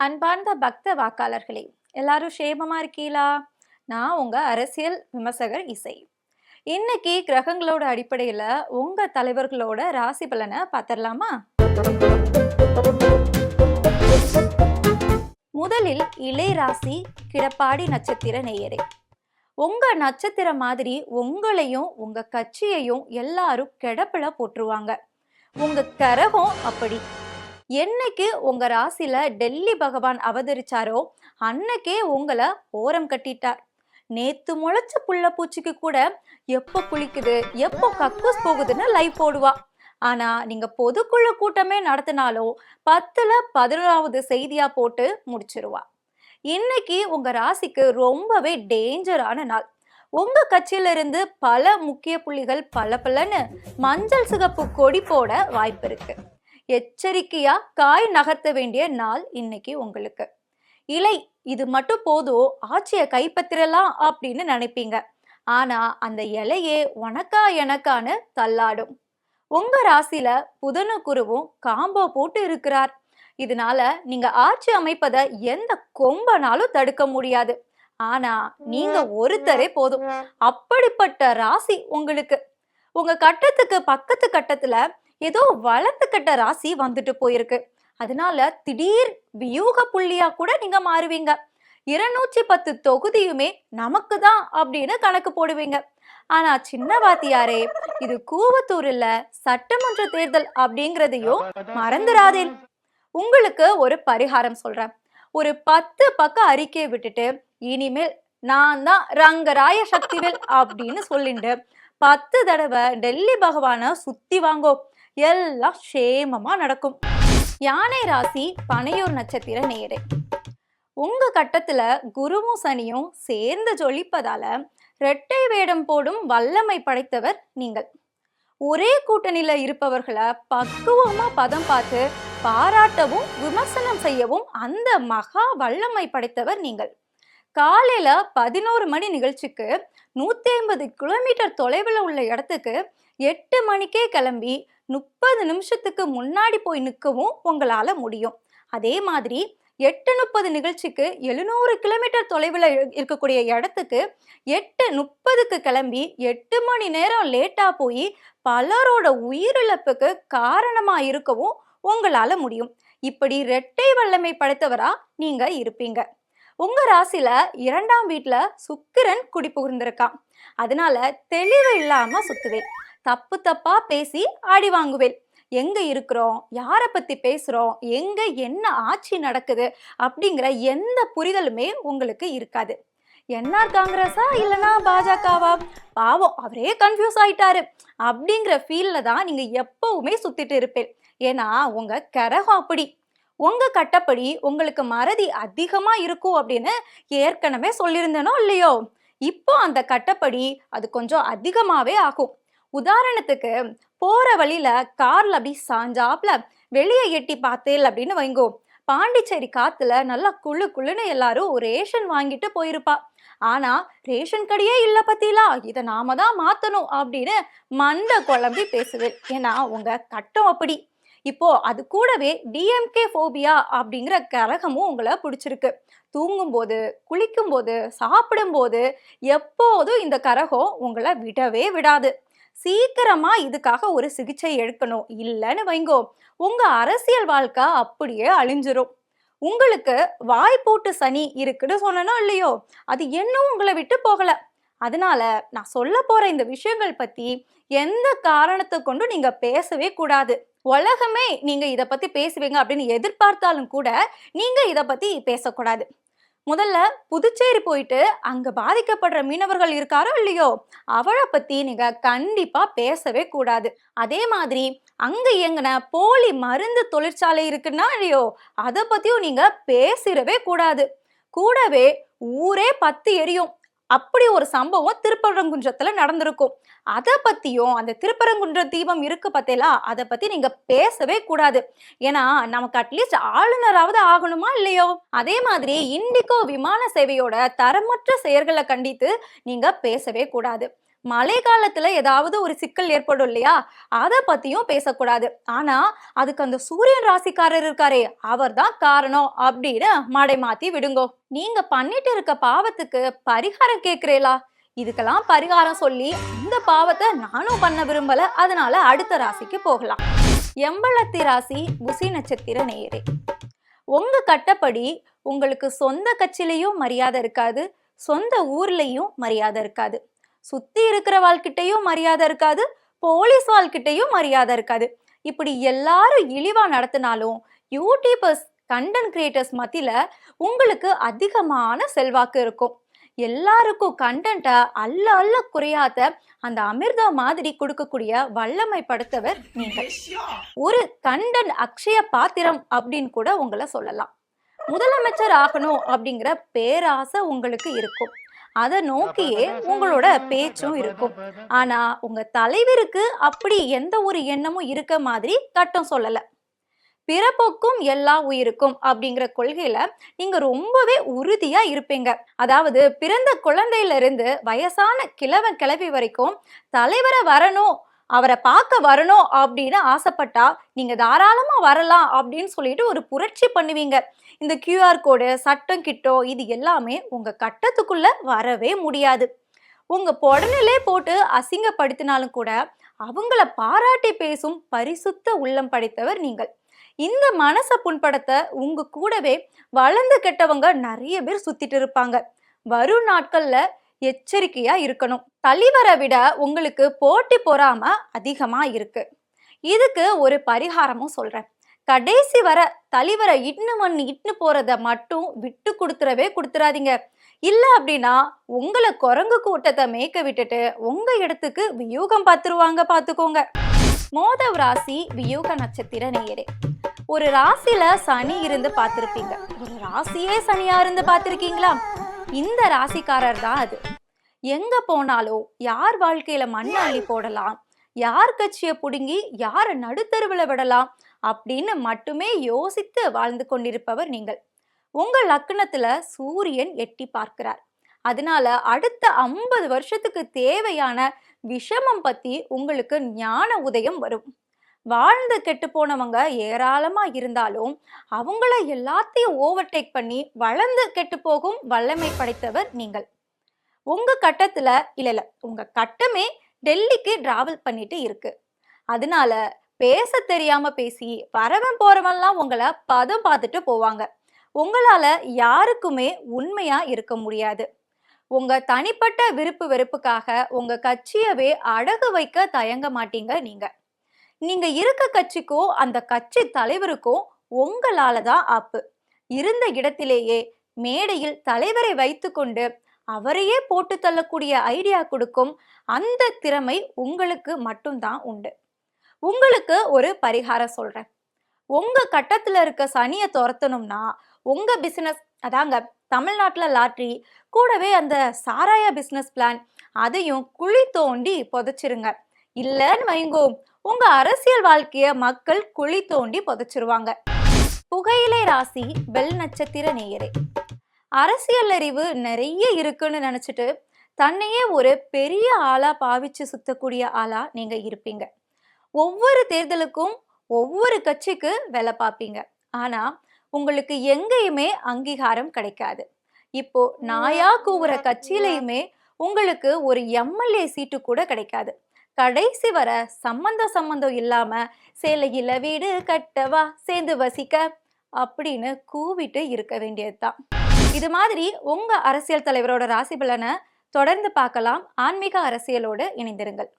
அன்பார்ந்த பக்த வாக்காளர்களே எல்லாரும் சேமமா இருக்கீங்களா நான் உங்க அரசியல் விமர்சகர் இசை. இன்னைக்கு கிரகங்களோட அடிப்படையில உங்க தலைவர்களோட ராசி பலனை பார்த்துடலாமா முதலில் இளை ராசி கிடப்பாடி நட்சத்திர நேயரே. உங்க நட்சத்திரம் மாதிரி உங்களையும் உங்க கட்சியையும் எல்லாரும் கிடப்பில போட்டுருவாங்க உங்க கரகம் அப்படி என்னைக்கு உங்க ராசியில டெல்லி பகவான் அவதரிச்சாரோ அன்னைக்கே உங்களை ஓரம் கட்டிட்டார். நேத்து முளைச்ச புள்ள பூச்சிக்கு கூட எப்போ குளிக்குது எப்போ கக்கூஸ் போகுதுன்னு லைவ் போடுவா. ஆனா நீங்க பொதுக்குழு கூட்டமே நடத்தினாலும் பத்துல பதினோராவது செய்தியா போட்டு முடிச்சிருவா. இன்னைக்கு உங்க ராசிக்கு ரொம்பவே டேஞ்சரான நாள். உங்க கட்சியில இருந்து பல முக்கிய புள்ளிகள் பல பலன்னு மஞ்சள் சிகப்பு கொடி போட வாய்ப்பு இருக்கு. எச்சரிக்கையா காய் நகர்த்த வேண்டிய நாள் இன்னைக்கு உங்களுக்கு. இலை இது மட்டும் போதும் ஆட்சியை கைப்பற்றிடலாம் அப்படின்னு நினைப்பீங்க. ஆனா அந்த இலையே உனக்கா எனக்கான்னு தள்ளாடும். உங்க ராசியில புதனு குருவும் காம்போ போட்டு இருக்கிறார். இதனால நீங்க ஆட்சி அமைப்பதை எந்த கொம்பனாலும் தடுக்க முடியாது. ஆனா நீங்க ஒருத்தரே போதும். அப்படிப்பட்ட ராசி உங்களுக்கு. உங்க கட்டத்துக்கு பக்கத்து கட்டத்துல ஏதோ வளர்த்துக்கிட்ட ராசி வந்துட்டு போயிருக்கு. அதனால திடீர் வியூக புள்ளியா கூட நீங்க மாறுவீங்க. இருநூற்றி பத்து தொகுதியுமே நமக்கு தான் அப்படின்னு கணக்கு போடுவீங்க. ஆனா சின்ன வாத்தியாரே இது கூவத்தூர் இல்ல சட்டமன்ற தேர்தல் அப்படிங்கிறதையும் மறந்துடாதேன் உங்களுக்கு ஒரு பரிகாரம் சொல்றேன். ஒரு பத்து பக்கம் அறிக்கையை விட்டுட்டு இனிமேல் நான் தான் ரங்கராய சக்திவேல் அப்படின்னு சொல்லிட்டு பத்து தடவை டெல்லி பகவானை சுத்தி வாங்கோ. எல்லாம் சேமமா நடக்கும். யானை ராசி பனையூர் நட்சத்திர நேரே உங்க கட்டத்துல குருவும் சனியும் சேர்ந்து ஜொலிப்பதால ரெட்டை வேடம் போடும் வல்லமை படைத்தவர் நீங்கள். ஒரே கூட்டணியில இருப்பவர்களை பக்குவமா பதம் பார்த்து பாராட்டவும் விமர்சனம் செய்யவும் அந்த மகா வல்லமை படைத்தவர் நீங்கள். காலையில பதினோரு மணி நிகழ்ச்சிக்கு நூத்தி ஐம்பது கிலோமீட்டர் தொலைவில் உள்ள இடத்துக்கு எட்டு மணிக்கே கிளம்பி முப்பது நிமிஷத்துக்கு முன்னாடி போய் நிற்கவும் உங்களால முடியும். அதே மாதிரி எட்டு முப்பது நிகழ்ச்சிக்கு எழுநூறு கிலோமீட்டர் தொலைவில் இருக்கக்கூடிய இடத்துக்கு எட்டு முப்பதுக்கு கிளம்பி எட்டு மணி நேரம் லேட்டா போய் பலரோட உயிரிழப்புக்கு காரணமா இருக்கவும் உங்களால முடியும். இப்படி ரெட்டை வல்லமை படைத்தவரா நீங்க இருப்பீங்க. உங்க ராசியில இரண்டாம் வீட்டுல சுக்கிரன் குடி புகுந்திருக்கான். அதனால தெளிவு இல்லாம சுத்துவேன். தப்பு தப்பா பேசி அடி வாங்குவேன். எங்க இருக்கிறோம்? யாரை பத்தி பேசுறோம்? எங்க என்ன ஆட்சி நடக்குது? அப்படிங்கிற எந்த புரிதலுமே உங்களுக்கு இருக்காது. என்ஆர் காங்கிரஸா? இல்லனா பாஜகவா? பாவம் அவரே கன்ஃபியூஸ் ஆயிட்டாரு. அப்படிங்கிற ஃபீல்ல தான் நீங்க எப்பவுமே சுத்திட்டு இருப்பேன். ஏன்னா உங்க கரகம் அப்படி. உங்க கட்டப்படி உங்களுக்கு மறதி அதிகமா இருக்கும் அப்படின்னு ஏற்கனவே சொல்லியிருந்தேனோ இல்லையோ? இப்போ அந்த கட்டப்படி அது கொஞ்சம் அதிகமாவே ஆகும். உதாரணத்துக்கு போகிற வழியில் காரில் அப்படி சாஞ்சாப்ல வெளியே எட்டி பார்த்தேல் அப்படின்னு வைங்கோ. பாண்டிச்சேரி காத்துல நல்லா குழு குழுன்னு எல்லாரும் ரேஷன் வாங்கிட்டு போயிருப்பா. ஆனா ரேஷன் கடையே இல்ல பத்திலா இதை நாம தான் மாத்தணும் அப்படின்னு மந்த குழம்பி பேசுவேன். ஏன்னா உங்க கட்டம் அப்படி. இப்போ அது கூடவே டிஎம்கே ஃபோபியா அப்படிங்கிற கரகமும் உங்களை பிடிச்சிருக்கு. தூங்கும்போது குளிக்கும்போது சாப்பிடும்போது எப்போதும் இந்த கரகம் உங்களை விடவே விடாது. சீக்கிரமா இதுக்காக ஒரு சிகிச்சை எடுக்கணும். இல்லைன்னு வைங்கோ. உங்க அரசியல் வாழ்க்கை அப்படியே அழிஞ்சிரும். உங்களுக்கு வாய்ப்பூட்டு சனி இருக்குன்னு சொன்னனோ இல்லையோ அது இன்னும் உங்களை விட்டு போகல. அதனால நான் சொல்ல போற இந்த விஷயங்கள் பத்தி எந்த காரணத்தை கொண்டு நீங்க பேசவே கூடாது. உலகமே நீங்க இதை பத்தி பேசுவீங்க அப்படின்னு எதிர்பார்த்தாலும் கூட நீங்க இதை பத்தி பேசக்கூடாது. முதல்ல புதுச்சேரி போயிட்டு அங்க பாதிக்கப்படுற மீனவர்கள் இருக்காரோ இல்லையோ அவளை பத்தி நீங்க கண்டிப்பா பேசவே கூடாது. அதே மாதிரி அங்க இயங்கின போலி மருந்து தொழிற்சாலை இருக்குன்னா இல்லையோ அதை பத்தியும் நீங்க பேசிடவே கூடாது. கூடவே ஊரே பத்து எரியும். அப்படி ஒரு சம்பவம் திருப்பரங்குன்றத்துல நடந்திருக்கும். அதை பத்தியும் அந்த திருப்பரங்குன்ற தீபம் இருக்கு பார்த்தீங்களா அதை பத்தி நீங்க பேசவே கூடாது. ஏன்னா நமக்கு அட்லீஸ்ட் ஆளுநராவது ஆகணுமா இல்லையோ? அதே மாதிரி இண்டிகோ விமான சேவையோட தரமற்ற செயல்களை கண்டித்து நீங்க பேசவே கூடாது. மழை காலத்துல ஏதாவது ஒரு சிக்கல் ஏற்படும் இல்லையா? அதை பத்தியும் பேசக்கூடாது. ஆனா அதுக்கு அந்த சூரியன் ராசிக்காரர் இருக்காரே அவர் தான் காரணம் அப்படின்னு மடை மாத்தி விடுங்கோ. நீங்க பண்ணிட்டு இருக்க பாவத்துக்கு பரிகாரம் கேக்குறீங்களா இதுக்கெல்லாம் பரிகாரம் சொல்லி இந்த பாவத்தை நானும் பண்ண விரும்பல. அதனால அடுத்த ராசிக்கு போகலாம். எம்பளத்தி ராசி புசி நட்சத்திர நேயரே. உங்க கட்டப்படி உங்களுக்கு சொந்த கட்சியிலையும் மரியாதை இருக்காது சொந்த ஊர்லயும் மரியாதை இருக்காது. சுத்தி இருக்கிற வாழ்க்கிட்டையும் மரியாதை இருக்காது போலீஸ் வாழ்க்கிட்டையும் மரியாதை இருக்காது. இப்படி எல்லாரும் இழிவா நடத்தினாலும் யூடியூபர்ஸ் கண்டென்ட் கிரியேட்டர்ஸ் மத்தியில உங்களுக்கு அதிகமான செல்வாக்கு இருக்கும். எல்லாருக்கும் கண்டென்ட்டை அல்ல அல்ல குறையாத அந்த அமிர்தம் மாதிரி கொடுக்கக்கூடிய வல்லமை படுத்தவர் நீங்கள். ஒரு கண்டன் அக்ஷய பாத்திரம் அப்படின்னு கூட உங்களை சொல்லலாம். முதலமைச்சர் ஆகணும் அப்படிங்கிற பேராசை உங்களுக்கு இருக்கும். அதை நோக்கியே உங்களோட பேச்சும் இருக்கும். ஆனா உங்க தலைவருக்கு அப்படி எந்த ஒரு எண்ணமும் இருக்க மாதிரி கட்டம் சொல்லல. பிறப்புக்கும் எல்லா உயிருக்கும் அப்படிங்கிற கொள்கையில நீங்க ரொம்பவே உறுதியா இருப்பீங்க. அதாவது பிறந்த குழந்தையில இருந்து வயசான கிழவன் கிளவி வரைக்கும் தலைவரை வரணும் அவரை பார்க்க வரணும் அப்படின்னு ஆசைப்பட்டா நீங்க தாராளமா வரலாம் அப்படின்னு சொல்லிட்டு ஒரு புரட்சி பண்ணுவீங்க. இந்த கியூஆர் கோடு சட்டம் கிட்டோ இது எல்லாமே உங்க கட்டத்துக்குள்ள வரவே முடியாது. உங்க புடனிலே போட்டு அசிங்கப்படுத்தினாலும் கூட அவங்கள பாராட்டி பேசும் பரிசுத்த உள்ளம் படைத்தவர் நீங்கள். இந்த மனசை புண்படுத்த உங்க கூடவே வளர்ந்து கெட்டவங்க நிறைய பேர் சுத்திட்டு இருப்பாங்க. வரும் நாட்கள்ல எச்சரிக்கையா இருக்கணும். தலைவரை விட உங்களுக்கு போட்டி பொறாம அதிகமா இருக்கு. இதுக்கு ஒரு பரிகாரமும் சொல்றேன். கடைசி வர தலைவரை இட்னு மண் இட்னு போறத மட்டும் விட்டு கொடுத்துறவே கொடுத்துறாதீங்க இல்ல அப்படின்னா உங்களை குரங்கு கூட்டத்தை மேய்க்க விட்டுட்டு உங்க இடத்துக்கு வியூகம் பார்த்துருவாங்க பார்த்துக்கோங்க மோதவ் ராசி வியூக நட்சத்திர நேயரே. ஒரு ராசியில சனி இருந்து பார்த்துருப்பீங்க ஒரு ராசியே சனியா இருந்து பார்த்துருக்கீங்களா இந்த ராசிக்காரர் தான் அது. எங்க போனாலும் யார் வாழ்க்கையில மண் அள்ளி போடலாம் யார் கட்சியை பிடுங்கி யார நடுத்தருவில் விடலாம் அப்படின்னு மட்டுமே யோசித்து வாழ்ந்து கொண்டிருப்பவர் நீங்கள். உங்க லக்னத்துல சூரியன் எட்டி பார்க்கிறார். அதனால அடுத்த ஐம்பது வருஷத்துக்கு தேவையான விஷமம் பத்தி உங்களுக்கு ஞான உதயம் வரும். வாழ்ந்து கெட்டு போனவங்க ஏராளமா இருந்தாலும் அவங்கள எல்லாத்தையும் ஓவர்டேக் பண்ணி வளர்ந்து கெட்டு போகும் வல்லமை படைத்தவர் நீங்கள். உங்க கட்டத்துல இல்ல இல்ல உங்க கட்டமே டெல்லிக்கு டிராவல் பண்ணிட்டு இருக்கு. அதனால பேச தெரியாம பேசி வரவன் போறவன்லாம் உங்களை பதம் பார்த்துட்டு போவாங்க. உங்களால யாருக்குமே உண்மையா இருக்க முடியாது. உங்க தனிப்பட்ட விருப்பு வெறுப்புக்காக உங்க கட்சியவே அடகு வைக்க தயங்க மாட்டீங்க நீங்க. நீங்க இருக்க கட்சிக்கோ அந்த கட்சி தலைவருக்கோ உங்களால தான் ஆப்பு. இருந்த இடத்திலேயே மேடையில் தலைவரை வைத்துக்கொண்டு அவரையே போட்டு தள்ளக்கூடிய ஐடியா கொடுக்கும் அந்த திறமை உங்களுக்கு மட்டும்தான் உண்டு. உங்களுக்கு ஒரு பரிகாரம் சொல்றேன். உங்க கட்டத்துல இருக்க சனியை துரத்தணும்னா உங்க பிசினஸ் அதாங்க தமிழ்நாட்டில் லாட்ரி கூடவே அந்த சாராய பிஸ்னஸ் பிளான் அதையும் குழி தோண்டி புதைச்சிருங்க. இல்லைன்னு வைங்கோ உங்க அரசியல் வாழ்க்கைய மக்கள் குழி தோண்டி புதைச்சிருவாங்க. புகையிலை ராசி வெள் நட்சத்திர நேயரே. அரசியல் அறிவு நிறைய இருக்குன்னு நினைச்சிட்டு தன்னையே ஒரு பெரிய ஆளா பாவிச்சு சுத்தக்கூடிய ஆளா நீங்க இருப்பீங்க. ஒவ்வொரு தேர்தலுக்கும் ஒவ்வொரு கட்சிக்கு வேலை பார்ப்பீங்க. ஆனா உங்களுக்கு எங்கேயுமே அங்கீகாரம் கிடைக்காது. இப்போ நாயா கூவுற கட்சியிலையுமே உங்களுக்கு ஒரு எம்எல்ஏ சீட்டு கூட கிடைக்காது. கடைசி வர சம்பந்த சம்பந்தம் இல்லாம சேலையில வீடு கட்டவா சேர்ந்து வசிக்க அப்படின்னு கூவிட்டு இருக்க வேண்டியதுதான். இது மாதிரி உங்க அரசியல் தலைவரோட ராசி பலனை தொடர்ந்து பார்க்கலாம். ஆன்மீக அரசியலோடு இணைந்திருங்கள்.